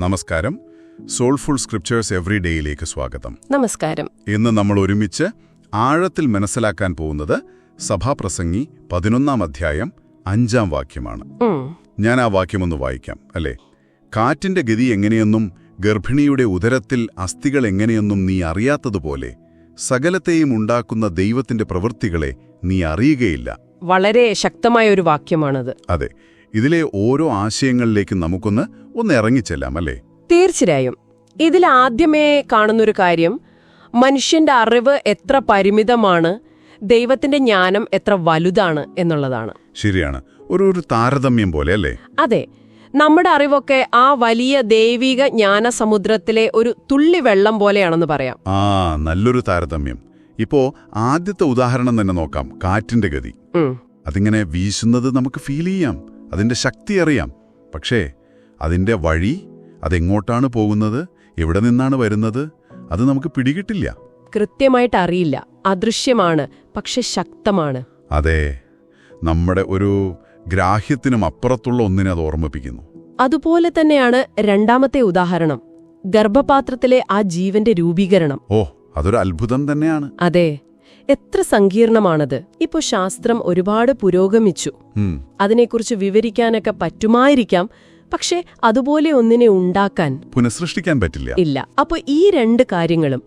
നമസ്കാരം. Soulful scriptures every ഡേയിലേക്ക് സ്വാഗതം. നമസ്കാരം. ഇന്ന് നമ്മൾ ഒരുമിച്ച് ആഴത്തിൽ മനസ്സിലാക്കാൻ പോകുന്നത് സഭാപ്രസംഗി പതിനൊന്നാം അധ്യായം അഞ്ചാം വാക്യമാണ്. ഞാൻ ആ വാക്യമൊന്ന് വായിക്കാം അല്ലേ? കാറ്റിന്റെ ഗതി എങ്ങനെയെന്നും ഗർഭിണിയുടെ ഉദരത്തിൽ അസ്ഥികൾ എങ്ങനെയെന്നും നീ അറിയാത്തതുപോലെ സകലത്തെയും ഉണ്ടാക്കുന്ന ദൈവത്തിന്റെ പ്രവൃത്തികളെ നീ അറിയുകയില്ല. വളരെ ശക്തമായ ഒരു വാക്യമാണത്. അതെ ഇതിലെ ഓരോ ആശയങ്ങളിലേക്കും നമുക്കൊന്ന് ഒന്ന് ഇറങ്ങിച്ചെല്ലാം അല്ലേ? തീർച്ചയായും. ഇതിൽ ആദ്യമേ കാണുന്നൊരു കാര്യം മനുഷ്യന്റെ അറിവ് എത്ര പരിമിതമാണ് ദൈവത്തിന്റെ ജ്ഞാനം എത്ര വലുതാണ് എന്നുള്ളതാണ്. ശരിയാണ്. ഒരു ഒരു താരതമ്യം പോലെ അല്ലേ? അതെ. നമ്മുടെ അറിവൊക്കെ ആ വലിയ ദൈവിക ജ്ഞാനസമുദ്രത്തിലെ ഒരു തുള്ളി വെള്ളം പോലെയാണെന്ന് പറയാം. ആ നല്ലൊരു താരതമ്യം. ഇപ്പോ ആദ്യത്തെ ഉദാഹരണം തന്നെ നോക്കാം. കാറ്റിന്റെ ഗതി. അതിങ്ങനെ വീശുന്നത് നമുക്ക് ഫീൽ ചെയ്യാം. അതിന്റെ ശക്തി അറിയാം. പക്ഷേ അതിന്റെ വഴി അതെങ്ങോട്ടാണ് പോകുന്നത്? എവിടെ നിന്നാണ് വരുന്നത്? അത് നമുക്ക് പിടികിട്ടില്ല. കൃത്യമായിട്ട് അറിയില്ല. അദൃശ്യമാണ് പക്ഷെ ശക്തമാണ്. അതെ നമ്മുടെ ഒരു ഗ്രാഹ്യത്തിനും അപ്പുറത്തുള്ള ഒന്നിനെ അത് ഓർമ്മിപ്പിക്കുന്നു. അതുപോലെ തന്നെയാണ് രണ്ടാമത്തെ ഉദാഹരണം. ഗർഭപാത്രത്തിലെ ആ ജീവന്റെ രൂപീകരണം. ഓ അതൊരു അത്ഭുതം തന്നെയാണ്. അതെ എത്ര സങ്കീർണമാണത്. ഇപ്പോ ശാസ്ത്രം ഒരുപാട് പുരോഗമിച്ചു. അതിനെക്കുറിച്ച് വിവരിക്കാനൊക്കെ പറ്റുമായിരിക്കാം. പക്ഷെ അതുപോലെ ഒന്നിനെ ഉണ്ടാക്കാൻ പുനഃസൃഷ്ടിക്കാൻ പറ്റില്ല. ഇല്ല. അപ്പൊ ഈ രണ്ട് കാര്യങ്ങളും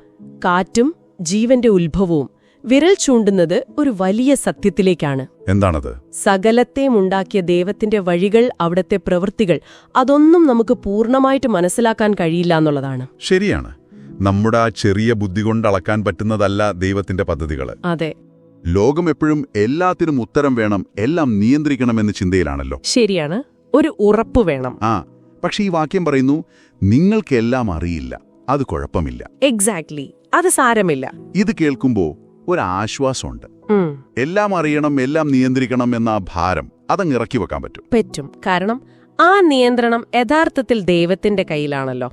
കാറ്റും ജീവന്റെ ഉത്ഭവവും വിരൽ ചൂണ്ടുന്നത് ഒരു വലിയ സത്യത്തിലേക്കാണ്. എന്താണത്? സകലത്തെയും ഉണ്ടാക്കിയ ദൈവത്തിന്റെ വഴികൾ അവിടത്തെ പ്രവൃത്തികൾ അതൊന്നും നമുക്ക് പൂർണമായിട്ട് മനസ്സിലാക്കാൻ കഴിയില്ല എന്നുള്ളതാണ്. ശരിയാണ്. നമ്മുടെ ആ ചെറിയ ബുദ്ധി കൊണ്ട് അളക്കാൻ പറ്റുന്നതല്ല ദൈവത്തിന്റെ പദ്ധതികൾ അതെ. ലോകം എപ്പോഴും എല്ലാത്തിനും ഉത്തരം വേണം എല്ലാം നിയന്ത്രിക്കണമെന്ന ചിന്തയിലാണല്ലോ. ശരിയാണ്. ഒരു ഉറപ്പ് വേണം. ആ പക്ഷെ ഈ വാക്യം പറയുന്നു നിങ്ങൾക്കെല്ലാം അറിയില്ല. അത് കുഴപ്പമില്ല. എക്സാക്ട്ലി അത് സാരമില്ല. ഇത് കേൾക്കുമ്പോൾ ഒരാശ്വാസമുണ്ട്. ആശ്വാസമുണ്ട് എല്ലാം അറിയണം എല്ലാം നിയന്ത്രിക്കണം എന്ന ആ ഭാരം അതങ്ങ് ഇറക്കി വെക്കാൻ പറ്റും. പറ്റും. കാരണം ആ നിയന്ത്രണം യഥാർത്ഥത്തിൽ ദൈവത്തിന്റെ കയ്യിലാണല്ലോ.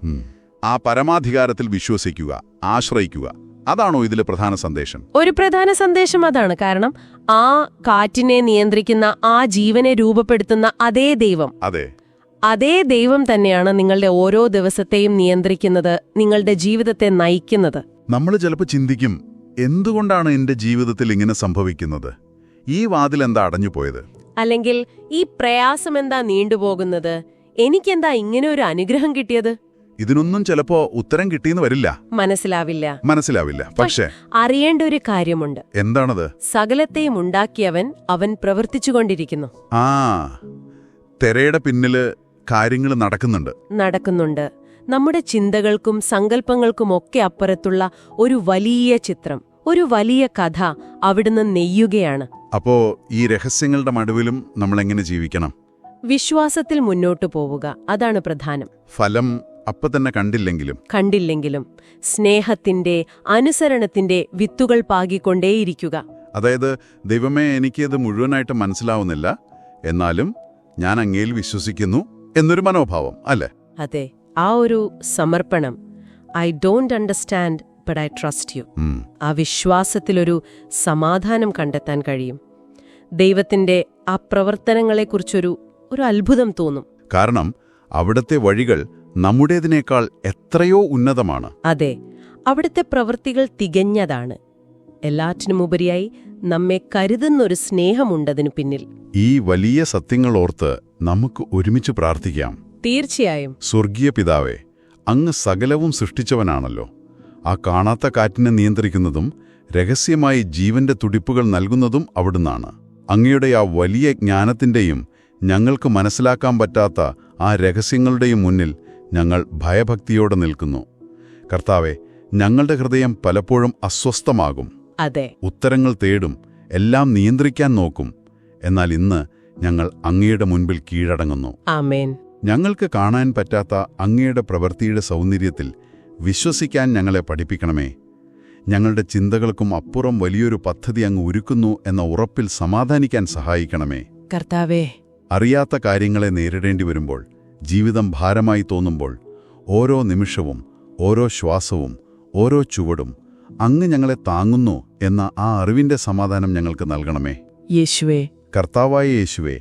ആ പരമാധികാരത്തിൽ വിശ്വസിക്കുക ആശ്രയിക്കുക അതാണോ ഇതിലെ പ്രധാന സന്ദേശം? ഒരു പ്രധാന സന്ദേശം അതാണ്. കാരണം ആ കാറ്റിനെ നിയന്ത്രിക്കുന്ന ആ ജീവനെ രൂപപ്പെടുത്തുന്ന അതേ ദൈവം. അതെ. അതേ ദൈവം തന്നെയാണ് നിങ്ങളുടെ ഓരോ ദിവസത്തെയും നിയന്ത്രിക്കുന്നത് നിങ്ങളുടെ ജീവിതത്തെ നയിക്കുന്നത്. നമ്മൾ ചിലപ്പോൾ ചിന്തിക്കും എന്തുകൊണ്ടാണ് എന്റെ ജീവിതത്തിൽ ഇങ്ങനെ സംഭവിക്കുന്നത്? ഈ വാതിൽ എന്താ അടഞ്ഞു പോയത്? അല്ലെങ്കിൽ ഈ പ്രയാസം എന്താ നീണ്ടുപോകുന്നത്? എനിക്കെന്താ ഇങ്ങനെ ഒരു അനുഗ്രഹം കിട്ടിയത്? ഇതിനൊന്നും ചിലപ്പോ ഉത്തരം കിട്ടിയെന്ന് വരില്ല. മനസ്സിലാവില്ല. മനസ്സിലാവില്ല. പക്ഷേ അറിയേണ്ട ഒരു കാര്യമുണ്ട്. എന്താണത്? സകലത്തെയും ഉണ്ടാക്കിയവൻ അവൻ പ്രവർത്തിച്ചുകൊണ്ടിരിക്കുന്നു. ആ തെരയുടെ പിന്നിൽ കാര്യങ്ങൾ നടക്കുന്നുണ്ട്. നടക്കുന്നുണ്ട്. നമ്മുടെ ചിന്തകൾക്കും സങ്കല്പങ്ങൾക്കുമൊക്കെ അപ്പുറത്തുള്ള ഒരു വലിയ ചിത്രം ഒരു വലിയ കഥ അവിടുന്ന് നെയ്യുകയാണ്. അപ്പോ ഈ രഹസ്യങ്ങളുടെ മടുവിലും നമ്മൾ എങ്ങനെ ജീവിക്കണം? വിശ്വാസത്തിൽ മുന്നോട്ടു പോവുക. അതാണ് പ്രധാനം. ഫലം അപ്പൊ തന്നെ കണ്ടില്ലെങ്കിലും. കണ്ടില്ലെങ്കിലും സ്നേഹത്തിന്റെ അനുസരണത്തിന്റെ വിത്തുകൾ പാകിക്കൊണ്ടേയിരിക്കുക. അതായത് ദൈവമേ എനിക്കിത് മുഴുവനായിട്ട് മനസ്സിലാവുന്നില്ല. എന്നാലും ഞാൻ അങ്ങയിൽ വിശ്വസിക്കുന്നു എന്നൊരു മനോഭാവം അല്ലേ? അതെ ആ ഒരു സമർപ്പണം. I don't understand but I trust you. ആ വിശ്വാസത്തിലൊരു സമാധാനം കണ്ടെത്താൻ കഴിയും. ദൈവത്തിന്റെ ആ പ്രവർത്തനങ്ങളെക്കുറിച്ചൊരു ഒരു അത്ഭുതം തോന്നും. കാരണം അവിടുത്തെ വഴികൾ നമ്മുടേതിനേക്കാൾ എത്രയോ ഉന്നതമാണ്. അതെ അവിടുത്തെ പ്രവൃത്തികൾ തികഞ്ഞതാണ്. എല്ലാറ്റിനുമുപരിയായി നമ്മെ കരുതുന്നൊരു സ്നേഹമുണ്ടതിനു പിന്നിൽ. ഈ വലിയ സത്യങ്ങൾ ഓർത്ത് നമുക്ക് ഒരുമിച്ച് പ്രാർത്ഥിക്കാം. തീർച്ചയായും. സ്വർഗീയ പിതാവേ അങ്ങ് സകലവും സൃഷ്ടിച്ചവനാണല്ലോ. ആ കാണാത്ത കാറ്റിനെ നിയന്ത്രിക്കുന്നതും രഹസ്യമായി ജീവന്റെ തുടിപ്പുകൾ നൽകുന്നതും അവിടുന്നാണ്. അങ്ങയുടെ ആ വലിയ ജ്ഞാനത്തിന്റെയും ഞങ്ങൾക്ക് മനസ്സിലാക്കാൻ പറ്റാത്ത ആ രഹസ്യങ്ങളുടെയും മുന്നിൽ ഞങ്ങൾ ഭയഭക്തിയോടെ നിൽക്കുന്നു. കർത്താവെ ഞങ്ങളുടെ ഹൃദയം പലപ്പോഴും അസ്വസ്ഥമാകും. അതെ. ഉത്തരങ്ങൾ തേടും എല്ലാം നിയന്ത്രിക്കാൻ നോക്കും. എന്നാൽ ഇന്ന് ഞങ്ങൾ അങ്ങയുടെ മുൻപിൽ കീഴടങ്ങുന്നു. ആമേൻ. ഞങ്ങൾക്ക് കാണാൻ പറ്റാത്ത അങ്ങയുടെ പ്രവൃത്തിയുടെ സൗന്ദര്യത്തിൽ വിശ്വസിക്കാൻ ഞങ്ങളെ പഠിപ്പിക്കണമേ. ഞങ്ങളുടെ ചിന്തകൾക്കും അപ്പുറം വലിയൊരു പദ്ധതി അങ്ങ് ഒരുക്കുന്നു എന്ന ഉറപ്പിൽ സമാധാനിക്കാൻ സഹായിക്കണമേ. കർത്താവേ. അറിയാത്ത കാര്യങ്ങളെ നേരിടേണ്ടി വരുമ്പോൾ ജീവിതം ഭാരമായി തോന്നുമ്പോൾ ഓരോ നിമിഷവും ഓരോ ശ്വാസവും ഓരോ ചുവടും അങ്ങ് ഞങ്ങളെ താങ്ങുന്നു എന്ന ആ അറിവിന്റെ സമാധാനം ഞങ്ങൾക്ക് നൽകണമേ. യേശുവേ. കർത്താവായ യേശുവേ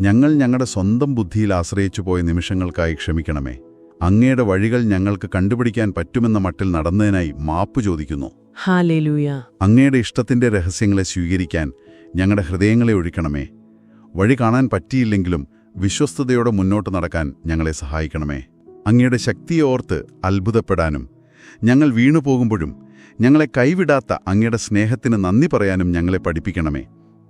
ഞങ്ങൾ ഞങ്ങളുടെ സ്വന്തം ബുദ്ധിയിൽ ആശ്രയിച്ചു പോയ നിമിഷങ്ങൾക്കായി ക്ഷമിക്കണമേ. അങ്ങയുടെ വഴികൾ ഞങ്ങൾക്ക് കണ്ടുപിടിക്കാൻ പറ്റുമെന്ന മട്ടിൽ നടന്നതിനായി മാപ്പ് ചോദിക്കുന്നു. അങ്ങയുടെ ഇഷ്ടത്തിന്റെ രഹസ്യങ്ങളെ സ്വീകരിക്കാൻ ഞങ്ങളുടെ ഹൃദയങ്ങളെ ഒഴിക്കണമേ. വഴി കാണാൻ പറ്റിയില്ലെങ്കിലും വിശ്വസ്തയോടെ മുന്നോട്ട് നടക്കാൻ ഞങ്ങളെ സഹായിക്കണമേ. അങ്ങയുടെ ശക്തിയെ ഓർത്ത് അത്ഭുതപ്പെടാനും ഞങ്ങൾ വീണുപോകുമ്പോഴും ഞങ്ങളെ കൈവിടാത്ത അങ്ങയുടെ സ്നേഹത്തിന് നന്ദി പറയാനും ഞങ്ങളെ പഠിപ്പിക്കണമേ.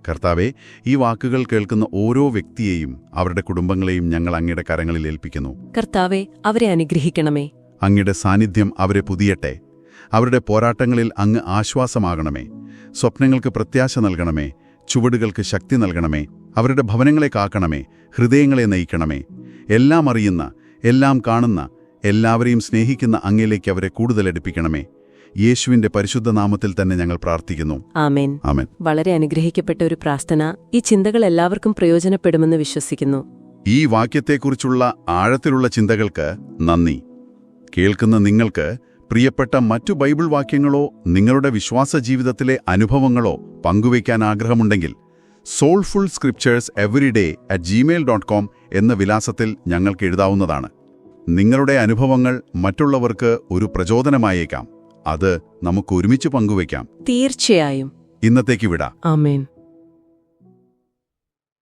കർത്താവെ ഈ വാക്കുകൾ കേൾക്കുന്ന ഓരോ വ്യക്തിയെയും അവരുടെ കുടുംബങ്ങളെയും ഞങ്ങൾ അങ്ങയുടെ കരങ്ങളിൽ ഏൽപ്പിക്കുന്നു. കർത്താവെ അവരെ അനുഗ്രഹിക്കണമേ. അങ്ങയുടെ സാന്നിധ്യം അവരെ പുതിയട്ടെ. അവരുടെ പോരാട്ടങ്ങളിൽ അങ്ങ് ആശ്വാസമാകണമേ. സ്വപ്നങ്ങൾക്ക് പ്രത്യാശ നൽകണമേ. ചുവടുകൾക്ക് ശക്തി നൽകണമേ. അവരുടെ ഭവനങ്ങളെ കാക്കണമേ ഹൃദയങ്ങളെ നയിക്കണമേ. എല്ലാം അറിയുന്ന എല്ലാം കാണുന്ന എല്ലാവരെയും സ്നേഹിക്കുന്ന അങ്ങയിലേക്ക് അവരെ കൂടുതൽ അടുപ്പിക്കണമേ. യേശുവിന്റെ പരിശുദ്ധ നാമത്തിൽ തന്നെ ഞങ്ങൾ പ്രാർത്ഥിക്കുന്നു. ആമേൻ. ആമേൻ. വളരെ അനുഗ്രഹിക്കപ്പെട്ട ഒരു പ്രാർത്ഥന ഈ ചിന്തകൾ എല്ലാവർക്കും പ്രയോജനപ്പെടുമെന്ന് വിശ്വസിക്കുന്നു. ഈ വാക്യത്തെക്കുറിച്ചുള്ള ആഴത്തിലുള്ള ചിന്തകൾക്ക് നന്ദി. കേൾക്കുന്ന നിങ്ങൾക്ക് പ്രിയപ്പെട്ട മറ്റു ബൈബിൾ വാക്യങ്ങളോ നിങ്ങളുടെ വിശ്വാസ ജീവിതത്തിലെ അനുഭവങ്ങളോ പങ്കുവയ്ക്കാൻ ആഗ്രഹമുണ്ടെങ്കിൽ soulful scriptures every day at Gmail dot com എന്ന വിലാസത്തിൽ ഞങ്ങൾക്ക് എഴുതാവുന്നതാണ്. നിങ്ങളുടെ അനുഭവങ്ങൾ മറ്റുള്ളവർക്ക് ഒരു പ്രചോദനമായേക്കാം. അത് നമുക്ക് ഒരുമിച്ച് പങ്കുവയ്ക്കാം. തീർച്ചയായും. ഇന്നത്തേക്ക് വിടാം. ആമേൻ.